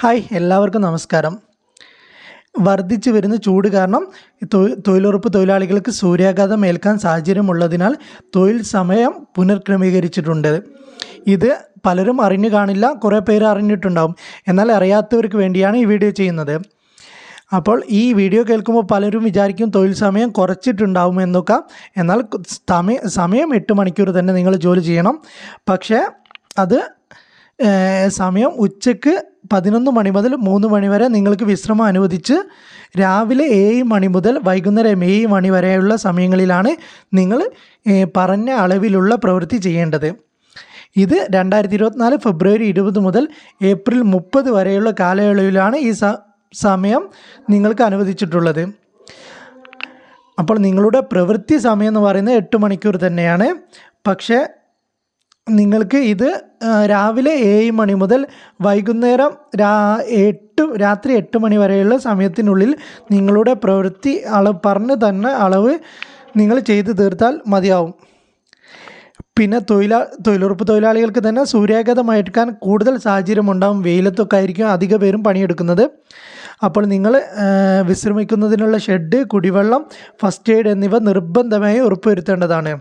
Hi എല്ലാവർക്കും നമസ്കാരം. വർദ്ധിച്ചു വരുന്ന ചൂട് കാരണം തൊഴിലുറപ്പ് തൊഴിലാളികൾക്ക് സൂര്യാഘാതം ഏൽക്കാൻ സാഹചര്യമുള്ളതിനാൽ തൊഴിൽ സമയം പുനർക്രമീകരിച്ചിട്ടുണ്ട്. ഇത് പലരും അറിഞ്ഞു കാണില്ല കുറേ പേര് അറിഞ്ഞിട്ടുണ്ടാവും. എന്നാൽ അറിയാത്തവർക്ക് വേണ്ടിയാണ് ഈ വീഡിയോ ചെയ്യുന്നത്. അപ്പോൾ ഈ വീഡിയോ കേൾക്കുമ്പോൾ പലരും വിചാരിക്കും തൊഴിൽ സമയം കുറച്ചിട്ടുണ്ടാവും എന്നൊക്കെ. എന്നാൽ സമയ സമയം എട്ട് മണിക്കൂർ തന്നെ നിങ്ങൾ ജോലി ചെയ്യണം. പക്ഷേ അത് സമയം ഉച്ചയ്ക്ക് പതിനൊന്ന് മണി മുതൽ മൂന്ന് മണി വരെ നിങ്ങൾക്ക് വിശ്രമം അനുവദിച്ച് രാവിലെ ഏഴ് മണി മുതൽ വൈകുന്നേരം ഏഴ് മണി വരെയുള്ള സമയങ്ങളിലാണ് നിങ്ങൾ പറഞ്ഞ അളവിലുള്ള പ്രവൃത്തി ചെയ്യേണ്ടത്. ഇത് രണ്ടായിരത്തി ഇരുപത്തിനാല് ഫെബ്രുവരി ഇരുപത് മുതൽ ഏപ്രിൽ മുപ്പത് വരെയുള്ള കാലയളവിലാണ് ഈ സമയം നിങ്ങൾക്ക് അനുവദിച്ചിട്ടുള്ളത്. അപ്പോൾ നിങ്ങളുടെ പ്രവൃത്തി സമയം എന്ന് പറയുന്നത് എട്ട് മണിക്കൂർ തന്നെയാണ്. പക്ഷേ നിങ്ങൾക്ക് ഇത് രാവിലെ ഏഴ് മണി മുതൽ വൈകുന്നേരം രാ എട്ട് രാത്രി എട്ട് മണി വരെയുള്ള സമയത്തിനുള്ളിൽ നിങ്ങളുടെ പ്രവൃത്തി അളവ് പറഞ്ഞ് തന്നെ അളവ് നിങ്ങൾ ചെയ്തു തീർത്താൽ മതിയാവും. പിന്നെ തൊഴിലാ തൊഴിലുറപ്പ് തൊഴിലാളികൾക്ക് തന്നെ സൂര്യാഘാതമായെടുക്കാൻ കൂടുതൽ സാഹചര്യം ഉണ്ടാകും വെയിലത്തൊക്കെ ആയിരിക്കും അധിക പേരും പണിയെടുക്കുന്നത്. അപ്പോൾ നിങ്ങൾ വിശ്രമിക്കുന്നതിനുള്ള ഷെഡ് കുടിവെള്ളം ഫസ്റ്റ് എയ്ഡ് എന്നിവ നിർബന്ധമായി ഉറപ്പുവരുത്തേണ്ടതാണ്.